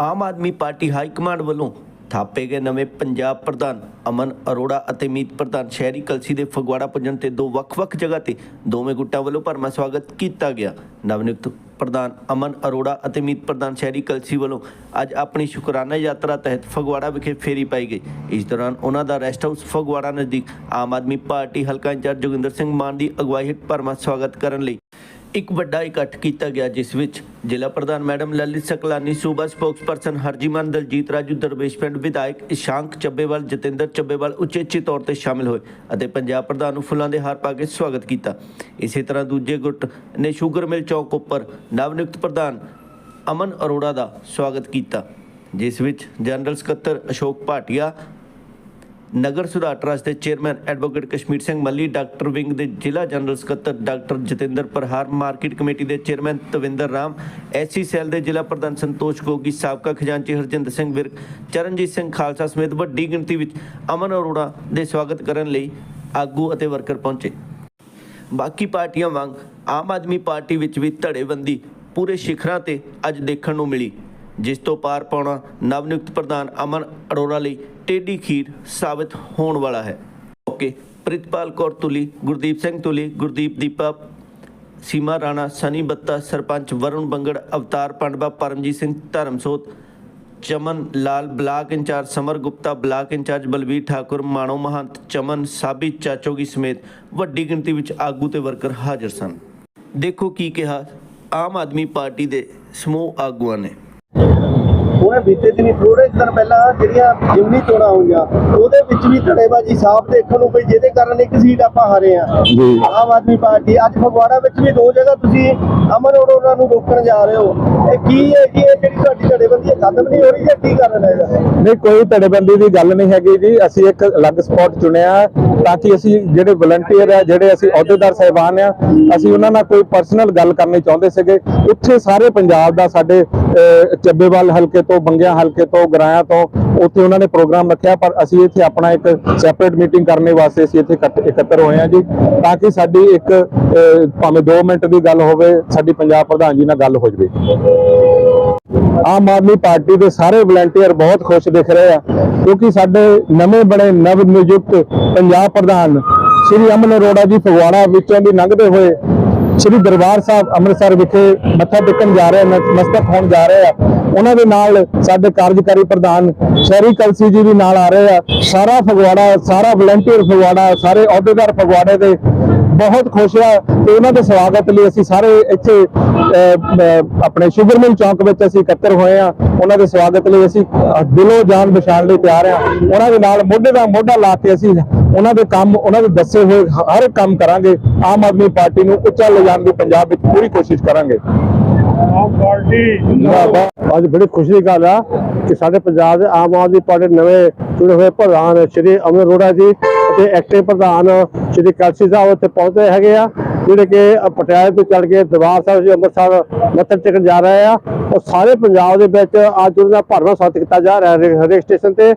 Aam Aadmi party high command ਵੱਲੋਂ ਥਾਪੇ ਗਏ ਨਵੇਂ ਪੰਜਾਬ ਪ੍ਰਧਾਨ ਅਮਨ ਅਰੋੜਾ ਅਤੇ ਮੀਤ ਪ੍ਰਧਾਨ ਸ਼ਹਿਰੀ ਕਲਸੀ ਦੇ ਫਗਵਾੜਾ ਪੁੱਜਣ ਤੇ ਦੋ ਵੱਖ-ਵੱਖ ਜਗ੍ਹਾ ਤੇ ਦੋਵੇਂ ਗੁੱਟਾਂ ਵੱਲੋਂ ਭਰਮਾ ਸਵਾਗਤ ਕੀਤਾ ਗਿਆ। ਨਵਨਿਯੁਕਤ ਪ੍ਰਧਾਨ ਅਮਨ ਅਰੋੜਾ ਅਤੇ ਮੀਤ ਪ੍ਰਧਾਨ ਸ਼ਹਿਰੀ ਕਲਸੀ ਵੱਲੋਂ ਅੱਜ ਆਪਣੀ ਸ਼ੁਕਰਾਨਾ ਯਾਤਰਾ ਤਹਿਤ ਫਗਵਾੜਾ ਵਿਖੇ ਫੇਰੀ ਪਾਈ ਗਈ। ਇਸ ਦੌਰਾਨ ਉਹਨਾਂ ਦਾ ਰੈਸਟ ਹਾਊਸ ਫਗਵਾੜਾ ਨਜ਼ਦੀਕ ਆਮ ਆਦਮੀ ਪਾਰਟੀ ਹਲਕਾ ਇੰਚਾਰਜ ਜੋਗਿੰਦਰ ਸਿੰਘ ਮਾਨ ਦੀ ਅਗਵਾਈ ਹੇਠ ਭਰਮਾ ਸਵਾਗਤ ਕਰਨ ਲਈ ਇੱਕ ਵੱਡਾ ਇਕੱਠ ਕੀਤਾ ਗਿਆ, ਜਿਸ ਵਿੱਚ ਜ਼ਿਲ੍ਹਾ ਪ੍ਰਧਾਨ ਮੈਡਮ ਲਲਿਤ ਸਕਲਾਨੀ, ਸੂਬਾ ਸਪੋਕਸਪਰਸਨ ਹਰਜੀਮਨ ਦਲਜੀਤ ਰਾਜੂ, ਦਰਵੇਸ਼ ਪਿੰਡ ਵਿਧਾਇਕ ਇਸ਼ਾਂਕ ਚੱਬੇਵਾਲ, ਜਤਿੰਦਰ ਚੱਬੇਵਾਲ ਉਚੇਚੇ ਤੌਰ ਤੇ ਸ਼ਾਮਿਲ ਹੋਏ ਅਤੇ ਪੰਜਾਬ ਪ੍ਰਧਾਨ ਨੂੰ ਫੁੱਲਾਂ ਦੇ ਹਾਰ ਪਾ ਕੇ ਸਵਾਗਤ ਕੀਤਾ। ਇਸੇ ਤਰ੍ਹਾਂ ਦੂਜੇ ਗੁੱਟ ਨੇ ਸ਼ੂਗਰ ਮਿਲ ਚੌਕ ਉੱਪਰ ਨਵਨਿਯੁਕਤ ਪ੍ਰਧਾਨ ਅਮਨ ਅਰੋੜਾ ਦਾ ਸਵਾਗਤ ਕੀਤਾ, ਜਿਸ ਵਿੱਚ ਜਨਰਲ ਸਕੱਤਰ ਅਸ਼ੋਕ ਭਾਟੀਆ ਨਗਰ ਸੁਧਾਰ ਟਰਸਟ ਦੇ chairman advocate Kashmir Singh Malli, doctor wing ਦੇ ਜ਼ਿਲ੍ਹਾ ਜਨਰਲ ਸਕੱਤਰ doctor Jatinder Prahar, market committee ਦੇ chairman Tavinder Ram, SC cell ਦੇ ਜ਼ਿਲ੍ਹਾ ਪ੍ਰਧਾਨ ਸੰਤੋਸ਼ ਗੋਗੀ, ਸਾਬਕਾ ਖਜ਼ਾਨਚੀ ਹਰਜਿੰਦਰ ਸਿੰਘ ਵਿਰਕ, ਚਰਨਜੀਤ ਸਿੰਘ ਖਾਲਸਾ ਸਮੇਤ ਵੱਡੀ ਗਿਣਤੀ ਵਿੱਚ ਅਮਨ ਅਰੋੜਾ ਦੇ ਸਵਾਗਤ ਕਰਨ ਲਈ ਆਗੂ ਅਤੇ ਵਰਕਰ ਪਹੁੰਚੇ। ਬਾਕੀ ਪਾਰਟੀਆਂ ਵਾਂਗ ਆਮ ਆਦਮੀ ਪਾਰਟੀ ਵਿੱਚ ਵੀ ਧੜੇਬੰਦੀ ਪੂਰੇ ਸਿਖਰਾਂ ਤੇ ਅੱਜ ਦੇਖਣ ਨੂੰ ਮਿਲੀ। ਜਿਸ ਤੋਂ ਪਾਰ ਪਾਉਣਾ ਨਵਨਿਯੁਕਤ ਪ੍ਰਧਾਨ ਅਮਨ ਅਰੋੜਾ ਲਈ ਟੇਢੀ ਖੀਰ ਸਾਬਤ ਹੋਣ ਵਾਲਾ ਹੈ। Okay Pritpal Kaur Tuli Gurdeep Singh Tuli Gurdeep Deepa, Seema Rana, Sunny Batta, sarpanch Varun Bangar, Avtar Pandwa, Paramjit Singh Dharamsot, Chaman Lal, block incharge Samar Gupta, block incharge Balbir Thakur, Mano Mahant, Chaman Sabi Chachogi ਸਮੇਤ ਵੱਡੀ ਗਿਣਤੀ ਵਿੱਚ ਆਗੂ ਤੇ worker ਹਾਜ਼ਰ ਸਨ। ਦੇਖੋ ਕੀ ਕਿਹਾ ਆਮ Aadmi party ਦੇ ਸਮੂਹ ਆਗੂਆਂ ਨੇ। ਉਹਨੇ ਬੀਤੇ ਦਿਨੀ ਥੋੜੇ ਦਿਨ ਪਹਿਲਾਂ ਜਿਹੜੀਆਂ ਜਿਮਨੀ ਚੋਣਾਂ ਹੋਈਆਂ ਉਹਦੇ ਵਿੱਚ ਵੀ ਧੜੇਬਾਜ਼ੀ ਸਾਫ਼ ਦੇਖਣ ਨੂੰ ਪਈ ਜਿਹਦੇ ਕਾਰਨ ਇੱਕ ਸੀਟ ਆਪਾਂ ਹਾਰੇ ਆ ਆਮ ਆਦਮੀ ਪਾਰਟੀ ਅੱਜ ਫਗਵਾੜਾ ਵਿੱਚ ਵੀ ਦੋ ਜਗ੍ਹਾ ਤੁਸੀਂ ਅਮਨ ਅਰੋੜਾ ਨੂੰ ਰੋਕਣ ਜਾ ਰਹੇ ਹੋ। ਇਹ ਕੀ ਹੈ ਜੀ ਇਹ ਜਿਹੜੀ ਤੁਹਾਡੀ ਧੜੇਬੰਦੀ ਹੈ ਖਤਮ ਨਹੀਂ ਹੋ ਰਹੀ ਹੈ ਕੀ ਕਾਰਨ ਹੈ ਇਹਦਾ? ਨਹੀਂ ਕੋਈ ਧੜੇਬੰਦੀ ਦੀ ਗੱਲ ਨਹੀਂ ਹੈਗੀ ਜੀ। ਅਸੀਂ ਇੱਕ ਅਲੱਗ ਸਪੌਟ ਚੁਣਿਆ ਹੈ ਤਾਂ ਕਿ ਅਸੀਂ ਜਿਹੜੇ ਵਲੰਟੀਅਰ ਆ ਜਿਹੜੇ ਅਸੀਂ ਅਹੁਦੇਦਾਰ ਸਹਿਬਾਨ ਆ ਅਸੀਂ ਉਹਨਾਂ ਨਾਲ ਕੋਈ ਪਰਸਨਲ ਗੱਲ ਕਰਨੀ ਚਾਹੁੰਦੇ ਸੀਗੇ। ਉੱਥੇ ਸਾਰੇ ਪੰਜਾਬ ਦਾ ਸਾਡੇ ਚੱਬੇਵਾਲ ਹਲਕੇ ਤੋਂ ਬੰਗਿਆ ਹਲਕੇ ਤੋਂ, ਗਰਾਇਆ ਤੋਂ, ਉੱਥੇ ਉਹਨਾਂ ਨੇ ਪ੍ਰੋਗਰਾਮ ਰੱਖਿਆ, ਪਰ ਅਸੀਂ ਇੱਥੇ ਆਪਣਾ ਇੱਕ ਸੈਪਰੇਟ ਮੀਟਿੰਗ ਕਰਨੇ ਵਾਸਤੇ ਅਸੀਂ ਇੱਥੇ ਇਕੱਤਰ ਹੋਏ ਹਾਂ ਜੀ। ਤਾਂ ਕਿ ਸਾਡੀ ਇੱਕ ਭਾਵੇਂ 2 ਮਿੰਟ ਦੀ ਗੱਲ ਹੋਵੇ, ਸਾਡੀ ਪੰਜਾਬ ਪ੍ਰਧਾਨ ਜੀ ਨਾਲ ਗੱਲ ਹੋ ਜਾਵੇ। ਆਮ ਆਦਮੀ ਪਾਰਟੀ ਦੇ ਸਾਰੇ ਵਲੰਟੀਅਰ ਬਹੁਤ ਖੁਸ਼ ਦਿਖ ਰਹੇ ਆ, ਕਿਉਂਕਿ ਸਾਡੇ ਨਵੇਂ ਬਣੇ ਨਵ ਨਿਯੁਕਤ ਪੰਜਾਬ ਪ੍ਰਧਾਨ ਸ਼੍ਰੀ ਅਮਨ ਅਰੋੜਾ ਜੀ ਫਗਵਾੜਾ ਵਿੱਚੋਂ ਦੀ ਲੰਘਦੇ ਹੋਏ ਸ਼੍ਰੀ ਦਰਬਾਰ ਸਾਹਿਬ ਅੰਮ੍ਰਿਤਸਰ ਵਿਖੇ ਮੱਥਾ ਟੇਕਣ ਜਾ ਰਹੇ ਆ ਮਸਤਕ ਹੋਣ ਜਾ ਰਹੇ ਆ। ਉਹਨਾਂ ਦੇ ਨਾਲ ਸਾਡੇ ਕਾਰਜਕਾਰੀ ਪ੍ਰਧਾਨ ਸ਼ਹਿਰੀ ਕਲਸੀ ਜੀ ਵੀ ਨਾਲ ਆ ਰਹੇ ਆ। ਸਾਰਾ ਫਗਵਾੜਾ, ਸਾਰਾ ਵਲੰਟੀਅਰ ਫਗਵਾੜਾ, ਸਾਰੇ ਅਹੁਦੇਦਾਰ ਫਗਵਾੜੇ ਦੇ ਬਹੁਤ ਖੁਸ਼ ਆ ਤੇ ਉਹਨਾਂ ਦੇ ਸਵਾਗਤ ਲਈ ਅਸੀਂ ਸਾਰੇ ਇੱਥੇ ਆਪਣੇ ਸ਼ੂਗਰਮਿਲ ਚੌਂਕ ਵਿੱਚ ਅਸੀਂ ਇਕੱਤਰ ਹੋਏ ਆ। ਉਹਨਾਂ ਦੇ ਸਵਾਗਤ ਲਈ ਅਸੀਂ ਦਿਲੋਂ ਜਾਨ ਬਚਾਉਣ ਲਈ ਤਿਆਰ ਆ। ਉਹਨਾਂ ਦੇ ਨਾਲ ਮੋਢੇ ਦਾ ਮੋਢਾ ਲਾ ਕੇ ਅਸੀਂ ਉਹਨਾਂ ਦੇ ਕੰਮ, ਉਹਨਾਂ ਦੇ ਦੱਸੇ ਹੋਏ ਹਰ ਕੰਮ ਕਰਾਂਗੇ। ਆਮ ਆਦਮੀ ਪਾਰਟੀ ਨੂੰ ਉੱਚਾ ਲਿਜਾਣ ਦੀ ਪੰਜਾਬ ਵਿੱਚ ਪੂਰੀ ਕੋਸ਼ਿਸ਼ ਕਰਾਂਗੇ। ਅੱਜ ਬੜੀ ਖੁਸ਼ੀ ਦੀ ਗੱਲ ਆ ਕਿ ਸਾਡੇ ਪੰਜਾਬ ਦੇ ਆਮ ਆਦਮੀ ਪਾਰਟੀ ਨਵੇਂ ਚੁਣੇ ਹੋਏ ਪ੍ਰਧਾਨ ਸ਼੍ਰੀ ਅਮਰ ਅਰੋੜਾ ਜੀ ਅਤੇ ਐਕਟਿਵ ਪ੍ਰਧਾਨ ਸ਼੍ਰੀ ਕਲਸੀ ਸਾਹਿਬ ਉੱਥੇ ਪਹੁੰਚੇ ਹੈਗੇ ਆ, ਜਿਹੜੇ ਕਿ ਪਟਿਆਲੇ ਤੋਂ ਚੱਲ ਕੇ ਦਰਬਾਰ ਸਾਹਿਬ ਜੀ ਅੰਮ੍ਰਿਤਸਰ ਮੱਥਾ ਟੇਕਣ ਜਾ ਰਹੇ ਆ। ਉਹ ਸਾਰੇ ਪੰਜਾਬ ਦੇ ਵਿੱਚ ਅੱਜ ਉਹਨਾਂ ਦਾ ਭਰਵਾਂ ਸਵਾਗਤ ਕੀਤਾ ਜਾ ਰਿਹਾ ਹੈ ਹਰੇਕ ਸਟੇਸ਼ਨ ਤੇ।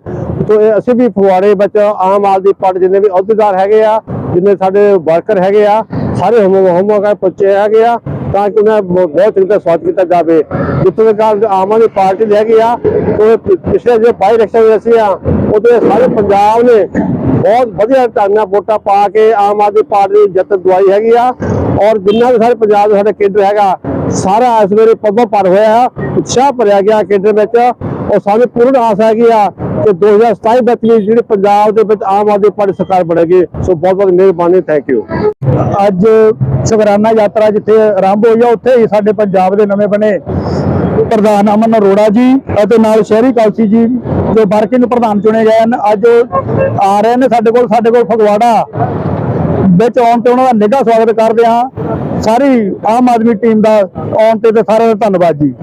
ਤੋਂ ਅਸੀਂ ਵੀ ਫਗਵਾੜੇ ਵਿੱਚ ਆਮ ਆਦਮੀ ਪਾਰਟੀ ਜਿੰਨੇ ਵੀ ਅਹੁਦੇਦਾਰ ਹੈਗੇ ਆ, ਜਿੰਨੇ ਸਾਡੇ ਵਰਕਰ ਹੈਗੇ ਆ, ਸਾਰੇ ਹਮ ਹਮ ਕਾ ਪੁੱਛੇ ਹੈਗੇ ਆ। ਤਾਂ ਕਿ ਉਹਨਾਂ ਦਾ ਬਹੁਤ ਚੰਗਾ ਸਵਾਗਤ ਕੀਤਾ ਜਾਵੇ। ਜਿੱਥੋਂ ਤੱਕ ਗੱਲ ਆਮ ਆਦਮੀ ਪਾਰਟੀ ਦੀ ਹੈਗੀ ਆ ਉਹ ਪਿਛਲੇ ਜੇ ਬਾਈ ਇਲੈਕਸ਼ਨ ਵਿੱਚ ਅਸੀਂ ਆ, ਉਹਦੇ ਸਾਰੇ ਪੰਜਾਬ ਨੇ ਬਹੁਤ ਵਧੀਆ ਢੰਗ ਨਾਲ ਵੋਟਾਂ ਪਾ ਕੇ ਆਮ ਆਦਮੀ ਪਾਰਟੀ ਦੀ ਜਿੱਤ ਦਵਾਈ ਹੈਗੀ ਆ। ਔਰ ਜਿੰਨਾ ਵੀ ਸਾਰੇ ਪੰਜਾਬ ਦਾ ਸਾਡਾ ਕੇਂਦਰ ਹੈਗਾ, ਸਾਰਾ ਇਸ ਵੇਲੇ ਪੱਬਾ ਪਰ ਹੋਇਆ ਆ, ਉਤਸ਼ਾਹ ਭਰਿਆ ਗਿਆ ਕੇਂਦਰ ਵਿੱਚ। ਔਰ ਸਾਨੂੰ ਪੂਰਨ ਆਸ ਹੈਗੀ ਆ ਕਿ 2027 ਵਿੱਚ ਜਿਹੜੇ ਪੰਜਾਬ ਦੇ ਵਿੱਚ ਆਮ ਆਦਮੀ ਪਾਰਟੀ ਸਰਕਾਰ ਬਣੇਗੀ, ਸੋ ਬਹੁਤ ਬਹੁਤ ਮਿਹਰਬਾਨੀ ਥੈਂਕ ਯੂ ਅੱਜ ਸ਼ੁਕਰਾਨਾ ਯਾਤਰਾ ਜਿੱਥੇ ਆਰੰਭ ਹੋਈ ਆ, ਉੱਥੇ ਹੀ ਸਾਡੇ ਪੰਜਾਬ ਦੇ ਨਵੇਂ ਬਣੇ ਪ੍ਰਧਾਨ ਅਮਨ ਅਰੋੜਾ ਜੀ ਅਤੇ ਨਾਲ ਸ਼ਹਿਰੀ ਕੌਂਸਲ ਜੀ ਦੇ ਵਰਕਿੰਗ ਪ੍ਰਧਾਨ ਚੁਣੇ ਗਏ ਹਨ। ਅੱਜ ਉਹ ਆ ਰਹੇ ਨੇ ਸਾਡੇ ਕੋਲ ਸਾਡੇ ਕੋਲ ਫਗਵਾੜਾ ਵਿੱਚ ਆਉਣ ਤੇ ਉਹਨਾਂ ਦਾ ਨਿੱਘਾ ਸਵਾਗਤ ਕਰਦੇ ਹਾਂ। ਸਾਰੀ ਆਮ ਆਦਮੀ ਟੀਮ ਦਾ ਆਉਣ ਤੇ ਤੇ ਸਾਰਿਆਂ ਦਾ ਧੰਨਵਾਦ ਜੀ।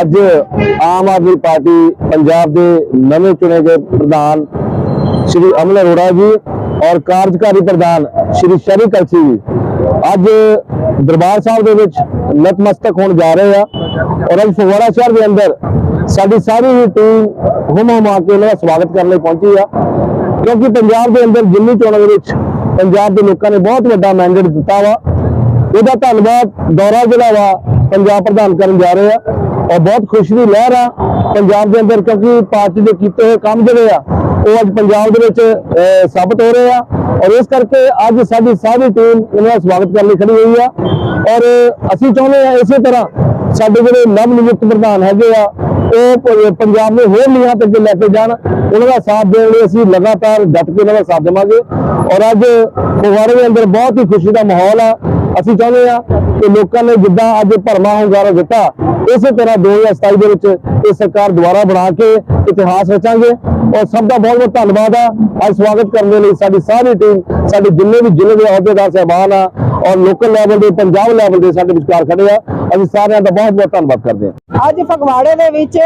ਅੱਜ ਆਮ ਆਦਮੀ ਪਾਰਟੀ ਪੰਜਾਬ ਦੇ ਨਵੇਂ ਚੁਣੇ ਗਏ ਪ੍ਰਧਾਨ ਸ਼੍ਰੀ ਅਮਨ ਅਰੋੜਾ ਜੀ ਔਰ ਕਾਰਜਕਾਰੀ ਪ੍ਰਧਾਨ ਸ਼੍ਰੀ ਸ਼ਰੀ ਕਲਸੀ ਜੀ। ਅੱਜ ਦਰਬਾਰ ਸਾਹਿਬ ਦੇ ਵਿੱਚ ਨਤਮਸਤਕ ਹੋਣ ਜਾ ਰਹੇ ਆ ਔਰ ਅੱਜ ਫਗਵਾੜਾ ਸ਼ਹਿਰ ਦੇ ਅੰਦਰ ਸਾਡੀ ਸਾਰੀ ਹੀ ਟੀਮ ਹੁਮ ਹੁਮਾ ਕੇ ਉਹਨਾਂ ਦਾ ਸਵਾਗਤ ਕਰਨ ਲਈ ਪਹੁੰਚੀ ਆ। ਕਿਉਂਕਿ ਪੰਜਾਬ ਦੇ ਅੰਦਰ ਜਿੰਨੀ ਚੋਣਾਂ ਦੇ ਵਿੱਚ ਪੰਜਾਬ ਦੇ ਲੋਕਾਂ ਨੇ ਬਹੁਤ ਵੱਡਾ ਮੈਂਡੇਟ ਦਿੱਤਾ ਵਾ। ਇਹਦਾ ਧੰਨਵਾਦ ਦੌਰਾ ਜਿਹੜਾ ਵਾ ਪੰਜਾਬ ਪ੍ਰਧਾਨ ਕਰਨ ਜਾ ਰਹੇ ਆ ਔਰ ਬਹੁਤ ਖੁਸ਼ੀ ਦੀ ਲਹਿਰ ਆ ਪੰਜਾਬ ਦੇ ਅੰਦਰ ਕਿਉਂਕਿ ਪਾਰਟੀ ਦੇ ਕੀਤੇ ਹੋਏ ਕੰਮ ਜਿਹੜੇ ਆ, ਉਹ ਅੱਜ ਪੰਜਾਬ ਦੇ ਵਿੱਚ ਸਾਬਤ ਹੋ ਰਹੇ ਆ ਔਰ ਇਸ ਕਰਕੇ ਅੱਜ ਸਾਡੀ ਸਾਰੀ ਟੀਮ ਇਹਨਾਂ ਦਾ ਸਵਾਗਤ ਕਰਨ ਲਈ ਖੜੀ ਹੋਈ ਆ ਔਰ ਅਸੀਂ ਚਾਹੁੰਦੇ ਆ ਇਸੇ ਤਰ੍ਹਾਂ ਸਾਡੇ ਜਿਹੜੇ ਨਵ ਨਿਯੁਕਤ ਪ੍ਰਧਾਨ ਹੈਗੇ ਆ, ਉਹ ਪੰਜਾਬ ਨੂੰ ਹੋਰ ਲੀਹਾਂ ਤੇ ਅੱਗੇ ਲੈ ਕੇ ਜਾਣ, ਉਹਨਾਂ ਦਾ ਸਾਥ ਦੇਣ ਲਈ ਅਸੀਂ ਲਗਾਤਾਰ ਡਟ ਕੇ ਉਹਨਾਂ ਦਾ ਸਾਥ ਦੇਵਾਂਗੇ ਔਰ ਅੱਜ ਫਗਵਾੜੇ ਦੇ ਅੰਦਰ ਬਹੁਤ ਹੀ ਖੁਸ਼ੀ ਦਾ ਮਾਹੌਲ ਆ। ਅਸੀਂ ਚਾਹੁੰਦੇ ਆ ਕਿ ਲੋਕਾਂ ਨੇ ਜਿੱਦਾਂ ਅੱਜ ਭਰਮਾ ਹੁੰਗਾਰਾ ਦਿੱਤਾ ਇਸੇ ਤਰ੍ਹਾਂ 2027 ਦੇ ਵਿੱਚ ਇਹ ਸਰਕਾਰ ਦੁਬਾਰਾ ਬਣਾ ਕੇ ਇਤਿਹਾਸ ਰਚਾਂਗੇ। ਔਰ ਸਭ ਦਾ ਬਹੁਤ ਬਹੁਤ ਧੰਨਵਾਦ ਆ। ਅੱਜ ਸਵਾਗਤ ਕਰਨ ਦੇ ਲਈ ਸਾਡੀ ਸਾਰੀ ਟੀਮ, ਸਾਡੇ ਜਿੰਨੇ ਵੀ ਜ਼ਿਲ੍ਹੇ ਦੇ ਅਹੁਦੇਦਾਰ ਸਹਿਬਾਨ ਆ, ਔਰ ਲੋਕਲ ਲੈਵਲ ਦੇ, ਪੰਜਾਬ ਲੈਵਲ ਦੇ ਸਾਡੇ ਵਿਚਕਾਰ ਖੜੇ ਆ, ਅਸੀਂ ਸਾਰਿਆਂ ਦਾ ਬਹੁਤ ਬਹੁਤ ਧੰਨਵਾਦ ਕਰਦੇ ਹਾਂ। ਅੱਜ ਫਗਵਾੜੇ ਦੇ ਵਿੱਚ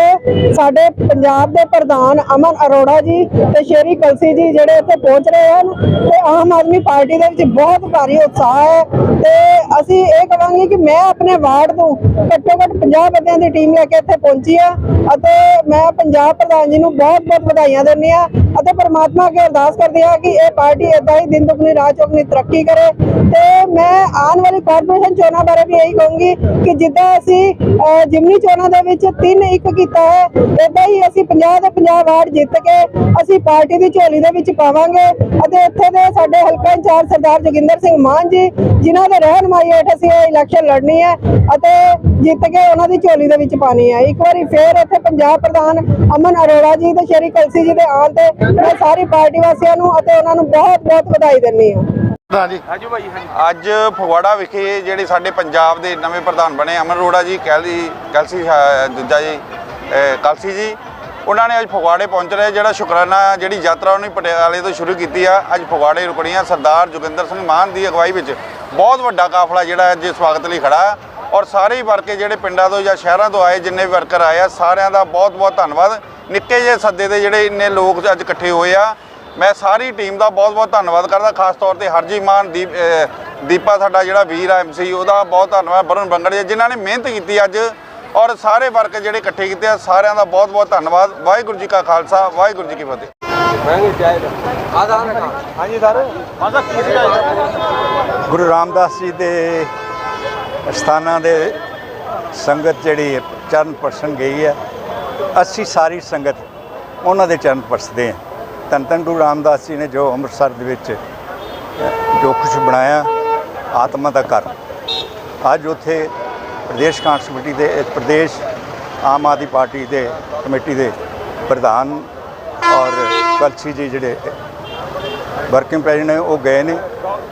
ਸਾਡੇ ਪੰਜਾਬ ਦੇ ਪ੍ਰਧਾਨ ਅਮਨ ਅਰੋੜਾ ਜੀ ਤੇ ਸ਼ੇਰੀ ਕਲਸੀ ਜੀ ਜਿਹੜੇ ਇੱਥੇ ਪਹੁੰਚ ਰਹੇ ਹਨ, ਤੇ ਆਮ ਆਦਮੀ ਪਾਰਟੀ ਦੇ ਵਿੱਚ ਬਹੁਤ ਭਾਰੀ ਉਤਸ਼ਾਹ ਹੈ ਤੇ ਅਸੀਂ ਇਹ ਕਵਾਂਗੇ ਕਿ ਮੈਂ ਆਪਣੇ ਵਾਰਡ ਤੋਂ ਘੱਟੋ ਘੱਟ 50 ਬੰਦਿਆਂ ਦੀ ਟੀਮ ਲੈ ਕੇ ਇੱਥੇ ਪਹੁੰਚੀ ਆ ਅਤੇ ਮੈਂ ਪੰਜਾਬ ਪ੍ਰਧਾਨ ਜੀ ਨੂੰ ਬਹੁਤ ਬਹੁਤ ਵਧਾਈਆਂ ਦਿੰਦੀ ਆ ਅਤੇ ਪਰਮਾਤਮਾ ਅੱਗੇ ਅਰਦਾਸ ਕਰਦੇ ਆ ਕਿ ਇਹ ਪਾਰਟੀ ਇਦਾਂ ਹੀ ਦਿਨ ਦੁਗਣੀ ਰਾਤ ਚੌਗਣੀ ਤਰੱਕੀ ਕਰੇ। ਤੇ ਮੈਂ ਆਉਣ ਵਾਲੀ ਕਾਰਪੋਰੇਸ਼ਨ ਚੋਣਾਂ ਬਾਰੇ ਵੀ ਇਹੀ ਕਹੂੰਗੀ ਕਿ ਜਿੱਦਾਂ ਅਸੀਂ ਜਿਮਨੀ ਚੋਣਾਂ ਦੇ ਵਿੱਚ 3 ਇੱਕ ਕੀਤਾ ਹੈ ਇਦਾਂ ਹੀ ਅਸੀਂ 50 ਦੇ 50 ਵਾਰਡ ਜਿੱਤ ਕੇ ਅਸੀਂ ਪਾਰਟੀ ਦੀ ਝੋਲੀ ਦੇ ਵਿੱਚ ਪਾਵਾਂਗੇ। ਅਤੇ ਇੱਥੇ ਦੇ ਸਾਡੇ ਹਲਕਾ ਇੰਚਾਰਜ ਸਰਦਾਰ ਜੋਗਿੰਦਰ ਸਿੰਘ ਮਾਨ ਜੀ, ਜਿਨ੍ਹਾਂ ਦੇ ਰਹਿਨਮਾਈ ਹੇਠ ਅਸੀਂ ਇਹ ਇਲੈਕਸ਼ਨ ਲੜਨੀ ਹੈ ਅਤੇ ਜਿੱਤ ਕੇ ਉਹਨਾਂ ਦੀ ਝੋਲੀ ਦੇ ਵਿੱਚ ਪਾਣੀ ਹੈ। ਇੱਕ ਵਾਰੀ ਫੇਰ ਇੱਥੇ ਪੰਜਾਬ ਪ੍ਰਧਾਨ ਅਮਨ ਅਰੋੜਾ ਜੀ ਤੇ ਸ਼੍ਰੀ ਕਲਸੀ ਜੀ ਦੇ ਆਉਣ ਤੇ ਮੈਂ ਸਾਰੀ ਪਾਰਟੀ ਵਾਸੀਆਂ ਨੂੰ ਅਤੇ ਉਹਨਾਂ ਨੂੰ ਬਹੁਤ ਬਹੁਤ ਵਧਾਈ ਦਿੰਦੀ ਹਾਂ। ਹਾਂਜੀ। ਅੱਜ ਫਗਵਾੜਾ ਵਿਖੇ ਜਿਹੜੇ ਸਾਡੇ ਪੰਜਾਬ ਦੇ ਨਵੇਂ ਪ੍ਰਧਾਨ ਬਣੇ ਅਮਨ ਅਰੋੜਾ ਜੀ ਕੈਲੀ ਕੈਲਸੀ ਅਹ, ਦੂਜਾ ਜੀ ਕਲਸੀ ਜੀ ਉਹਨਾਂ ਨੇ ਅੱਜ ਫਗਵਾੜੇ ਪਹੁੰਚ ਰਹੇ ਜਿਹੜਾ ਸ਼ੁਕਰਾਨਾ ਜਿਹੜੀ ਯਾਤਰਾ ਉਹਨੇ ਪਟਿਆਲੇ ਤੋਂ ਸ਼ੁਰੂ ਕੀਤੀ ਆ। ਅੱਜ ਫਗਵਾੜੇ ਰੁਕਣੀ ਆ ਸਰਦਾਰ ਜੋਗਿੰਦਰ ਸਿੰਘ ਮਾਨ ਦੀ ਅਗਵਾਈ ਵਿੱਚ ਬਹੁਤ ਵੱਡਾ ਕਾਫਲਾ ਜਿਹੜਾ ਅੱਜ ਸਵਾਗਤ ਲਈ ਖੜਾ। ਹੈ ਔਰ ਸਾਰੇ ਹੀ ਵਰਕੇ ਜਿਹੜੇ ਪਿੰਡਾਂ ਤੋਂ ਜਾਂ ਸ਼ਹਿਰਾਂ ਤੋਂ ਆਏ ਜਿੰਨੇ ਵੀ ਵਰਕਰ ਆਏ ਆ ਸਾਰਿਆਂ ਦਾ ਬਹੁਤ ਬਹੁਤ ਧੰਨਵਾਦ। ਨਿੱਕੇ ਜਿਹੇ ਸੱਦੇ ਦੇ ਜਿਹੜੇ ਇੰਨੇ ਲੋਕ ਅੱਜ ਇਕੱਠੇ ਹੋਏ ਆ ਮੈਂ ਸਾਰੀ ਟੀਮ ਦਾ ਬਹੁਤ-ਬਹੁਤ ਧੰਨਵਾਦ ਕਰਦਾ ਖਾਸ ਤੌਰ ਤੇ ਹਰਜੀ ਮਾਨ ਦੀਪ ਦੀਪਾ ਸਾਡਾ ਜਿਹੜਾ ਵੀਰ ਆ ਐਮਸੀ ਉਹਦਾ ਬਹੁਤ ਧੰਨਵਾਦ ਬਰਨ ਬੰਗੜ ਜੀ ਜਿਨ੍ਹਾਂ ਨੇ ਮਿਹਨਤ ਕੀਤੀ ਅੱਜ। ਔਰ ਸਾਰੇ ਵਰਕ ਜਿਹੜੇ ਇਕੱਠੇ ਕੀਤੇ ਆ ਸਾਰਿਆਂ ਦਾ ਬਹੁਤ-ਬਹੁਤ ਧੰਨਵਾਦ। ਵਾਹਿਗੁਰੂ ਜੀ ਕਾ ਖਾਲਸਾ ਵਾਹਿਗੁਰੂ ਜੀ ਕੀ ਫਤਿਹ। ਗੁਰੂ ਰਾਮਦਾਸ ਜੀ ਦੇ ਸਥਾਨਾਂ ਦੇ ਸੰਗਤ ਜਿਹੜੀ ਚਰਨ ਪਰਸਨ ਗਈ ਹੈ। ਅਸੀਂ ਸਾਰੀ ਸੰਗਤ ਉਹਨਾਂ ਦੇ ਚਰਨ ਪਰਸਦੇ ਹਾਂ। ਧੰਨ ਧੰਨ ਗੁਰੂ ਰਾਮਦਾਸ ਜੀ ਨੇ ਜੋ ਅੰਮ੍ਰਿਤਸਰ ਦੇ ਵਿੱਚ, ਜੋ ਕੁਝ ਬਣਾਇਆ, ਆਤਮਾ ਦਾ ਘਰ। ਅੱਜ ਉੱਥੇ ਪ੍ਰਦੇਸ਼ ਕਾਂਗਰਸ ਕਮੇਟੀ ਦੇ, ਪ੍ਰਦੇਸ਼ ਆਮ ਆਦਮੀ ਪਾਰਟੀ ਦੇ ਕਮੇਟੀ ਦੇ ਪ੍ਰਧਾਨ ਔਰ ਕਲਸੀ ਜੀ ਜਿਹੜੇ ਵਰਕਿੰਗ ਪ੍ਰੈਜ਼ੀਡੈਂਟ ਨੇ, ਉਹ ਗਏ ਨੇ।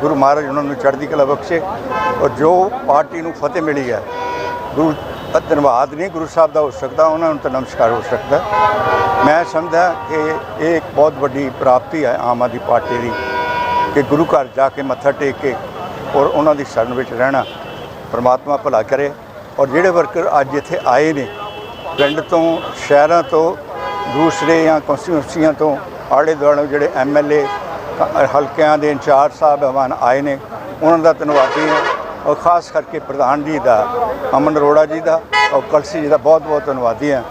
ਗੁਰੂ ਮਹਾਰਾਜ ਉਹਨਾਂ ਨੂੰ ਚੜ੍ਹਦੀ ਕਲਾ ਬਖਸ਼ੇ। ਔਰ ਜੋ ਪਾਰਟੀ ਨੂੰ ਫਤਿਹ ਮਿਲੀ ਹੈ, ਗੁਰੂ ਧੰਨਵਾਦ ਨਹੀਂ, ਗੁਰੂ ਸਾਹਿਬ ਦਾ ਹੋ ਸਕਦਾ, ਉਹਨਾਂ ਨੂੰ ਤਾਂ ਨਮਸਕਾਰ ਹੋ ਸਕਦਾ। ਮੈਂ ਸਮਝਦਾ ਕਿ ਇਹ ਇੱਕ ਬਹੁਤ ਵੱਡੀ ਪ੍ਰਾਪਤੀ ਹੈ ਆਮ ਆਦਮੀ ਪਾਰਟੀ ਦੀ, ਕਿ ਗੁਰੂ ਘਰ ਜਾ ਕੇ ਮੱਥਾ ਟੇਕ ਕੇ ਔਰ ਉਹਨਾਂ ਦੀ ਸ਼ਰਨ ਵਿੱਚ ਰਹਿਣਾ ਪਰਮਾਤਮਾ ਭਲਾ ਕਰੇ। ਔਰ ਜਿਹੜੇ ਵਰਕਰ ਅੱਜ ਇੱਥੇ ਆਏ ਨੇ, ਪਿੰਡ ਤੋਂ, ਸ਼ਹਿਰਾਂ ਤੋਂ, ਦੂਸਰੇ ਜਾਂ ਕੌਂਸਟੀਟਿਊਂਸੀਆਂ ਤੋਂ, ਆਲੇ ਦੁਆਲੇ ਜਿਹੜੇ ਐਮਐਲਏ ਹਲਕਿਆਂ ਦੇ ਇੰਚਾਰਜ ਸਾਹਿਬ ਹਵਾਨ ਆਏ ਨੇ, ਉਹਨਾਂ ਦਾ ਧੰਨਵਾਦੀ ਹਾਂ। ਔਰ ਖਾਸ ਕਰਕੇ ਪ੍ਰਧਾਨ ਜੀ ਦਾ, ਅਮਨ ਅਰੋੜਾ ਜੀ ਦਾ ਔਰ ਕਲਸੀ ਜੀ ਦਾ ਬਹੁਤ ਬਹੁਤ ਧੰਨਵਾਦੀ ਹਾਂ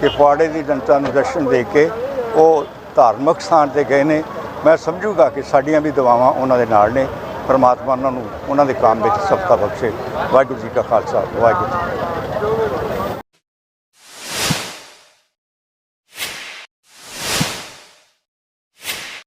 ਕਿ ਪੁਆੜੇ ਦੀ ਜਨਤਾ ਨੂੰ ਦਰਸ਼ਨ ਦੇ ਕੇ ਉਹ ਧਾਰਮਿਕ ਸਥਾਨ ਤੇ ਗਏ ਨੇ। ਮੈਂ ਸਮਝੂਗਾ ਕਿ ਸਾਡੀਆਂ ਵੀ ਦੁਆਵਾਂ ਉਹਨਾਂ ਦੇ ਨਾਲ ਨੇ। ਪਰਮਾਤਮਾ ਉਹਨਾਂ ਨੂੰ, ਉਹਨਾਂ ਦੇ ਕੰਮ ਵਿੱਚ ਸਫਲਤਾ ਬਖਸ਼ੇ। ਵਾਹਿਗੁਰੂ ਜੀ ਕਾ ਖਾਲਸਾ, ਵਾਹਿਗੁਰੂ ਜੀ